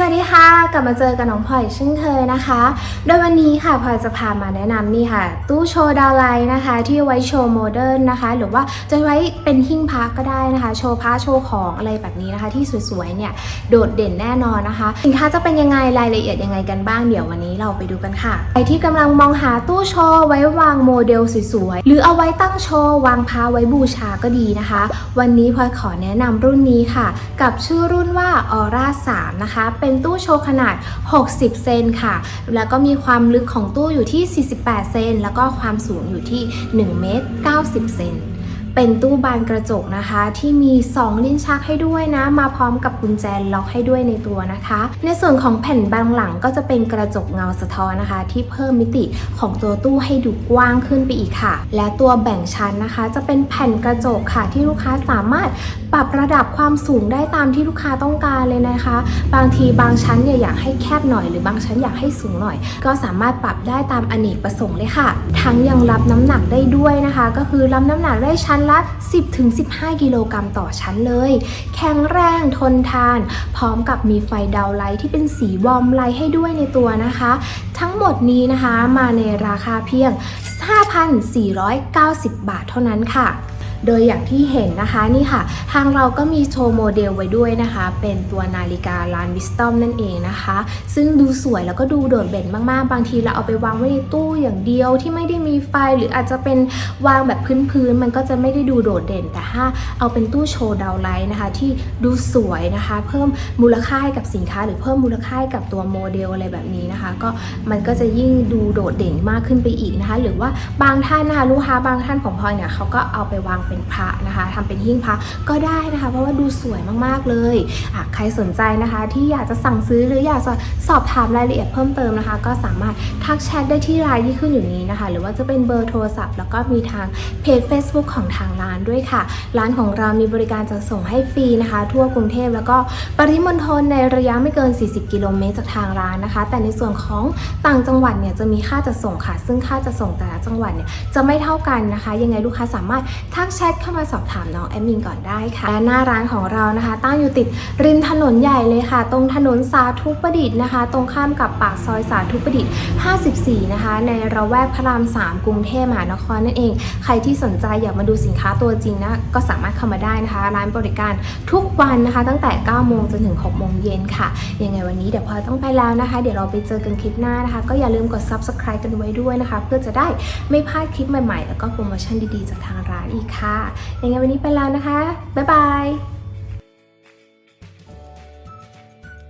สวัสดีค่ะ กลับมาเจอกับน้องพลอยเช่นเคยนะคะ โดยวันนี้ค่ะพลอยจะพามาแนะนำนี่ค่ะ ตู้โชว์ดาวไลท์นะคะ ที่ไว้โชว์โมเดิร์นนะคะ หรือว่าจะไว้เป็นหิ้งพักก็ได้นะคะ โชว์ผ้าโชว์ของอะไรแบบนี้นะคะ ที่สวยๆเนี่ยโดดเด่นแน่นอนนะคะ สินค้าจะเป็นยังไงรายละเอียดยังไงกันบ้างเดี๋ยววันนี้เราไปดูกันค่ะใครที่กำลังมองหาตู้โชว์ไว้วางโมเดลสวยๆหรือเอาไว้ตั้งโชว์วางผ้าไว้บูชาก็ดีนะคะ วันนี้พลอยขอแนะนำรุ่นนี้ค่ะ กับชื่อรุ่นว่า Aura 3นะคะเป็นตู้โชว์ขนาด 60 เซนค่ะ แล้วก็มีความลึกของตู้อยู่ที่ 48 เซน แล้วก็ความสูงอยู่ที่ 1 เมตร 90 เซน เป็นตู้บานกระจกนะคะ ที่มี 2 ลิ้นชักให้ด้วยนะ มาพร้อมกับกุญแจล็อกให้ด้วยในตัวนะคะ ในส่วนของแผ่นบางหลังก็จะเป็นกระจกเงาสะท้อนนะคะ ที่เพิ่มมิติของตัวตู้ให้ดูกว้างขึ้นไปอีกค่ะ และตัวแบ่งชั้นนะคะ จะเป็นแผ่นกระจกค่ะ ที่ลูกค้าสามารถปรับระดับความสูงได้ตามที่ลูกค้าต้องการเลยนะคะ บางทีบางชั้นเนี่ยอยากให้แคบหน่อยหรือบางชั้นอยากให้สูงหน่อย ก็สามารถปรับได้ตามอเนกประสงค์เลยค่ะ ทั้งยังรับน้ำหนักได้ด้วยนะคะ ก็คือรับน้ำหนักได้ชั้นละ 10-15 กิโลกรัมต่อชั้นเลย แข็งแรงทนทาน พร้อมกับมีไฟดาวไลท์ที่เป็นสีวอร์มไลท์ให้ด้วยในตัวนะคะ ทั้งหมดนี้นะคะมาในราคาเพียง 5,490 บาทเท่านั้นค่ะ โดยอย่างที่เห็นนะคะนี่ค่ะ ทางเราก็มีโชว์โมเดลไว้ด้วยนะคะ เป็นตัวนาฬิกาลานวิสตอมนั่นเองนะคะ ซึ่งดูสวยแล้วก็ดูโดดเด่นมากๆ บางทีเราเอาไปวางไว้ในตู้อย่างเดียวที่ไม่ได้มีไฟหรืออาจจะเป็นวางแบบพื้นๆมันก็จะไม่ได้ดูโดดเด่น แต่ถ้าเอาเป็นตู้โชว์ดาวไลท์นะคะ ที่ดูสวยนะคะ เพิ่มมูลค่ากับสินค้า หรือเพิ่มมูลค่ากับตัวโมเดลอะไรแบบนี้นะคะ ก็มันก็จะยิ่งดูโดดเด่นมากขึ้นไปอีกนะคะ หรือว่าบางท่านนะคะลูกค้าบางท่านของพลอยเนี่ยเขาก็เอาไปวางเป็นพระนะคะทำเป็นหิ้งพระก็ได้นะคะ เพราะว่าดูสวยมากๆเลยใครสนใจนะคะ ที่อยากจะสั่งซื้อหรืออยากจะสอบถามรายละเอียดเพิ่มเติมนะคะ ก็สามารถทักแชทได้ที่ไลน์ที่ขึ้นอยู่นี้นะคะ หรือว่าจะเป็นเบอร์โทรศัพท์ แล้วก็มีทางเพจ Facebook ของทางร้านด้วยค่ะ ร้านของเรามีบริการจัดส่งให้ฟรีนะคะ ทั่วกรุงเทพแล้วก็ปริมณฑลในระยะไม่เกิน 40 กิโลเมตรจากทางร้านนะคะ แต่ในส่วนของต่างจังหวัดเนี่ยจะมีค่าจัดส่งค่ะ ซึ่งค่าจัดส่งแต่ละจังหวัดเนี่ยจะไม่เท่ากันนะคะ ยังไงลูกค้าสามารถทักแชชทเข้ามาสอบถามน้องแอดมินก่อนได้ค่ะและหน้าร้านของเรานะคะ ตั้งอยู่ติดริมถนนใหญ่เลยค่ะ ตรงถนนสาธุประดิษฐ์นะคะ ตรงข้ามกับปากซอยสาธุประดิษฐ์ 54 นะคะ ในระแวกพระราม 3 กรุงเทพมหานครนั่นเอง ใครที่สนใจอยากมาดูสินค้าตัวจริงนะก็สามารถเข้ามาได้นะคะ ร้านบริการทุกวันนะคะ ตั้งแต่ 9 โมงจนถึง 6 โมงเย็นค่ะยังไงวันนี้เดี๋ยวพอยต้องไปแล้วนะคะ เดี๋ยวเราไปเจอกันคลิปหน้านะคะ ก็อย่าลืมกด subscribe กันไว้ด้วยนะคะ เพื่อจะได้ไม่พลาดคลิปใหม่ๆ แล้วก็โปรโมชั่นดีๆ จากทางร้านอีกค่ะค่ะยังไงวันนี้ไปแล้วนะคะ บ๊ายบาย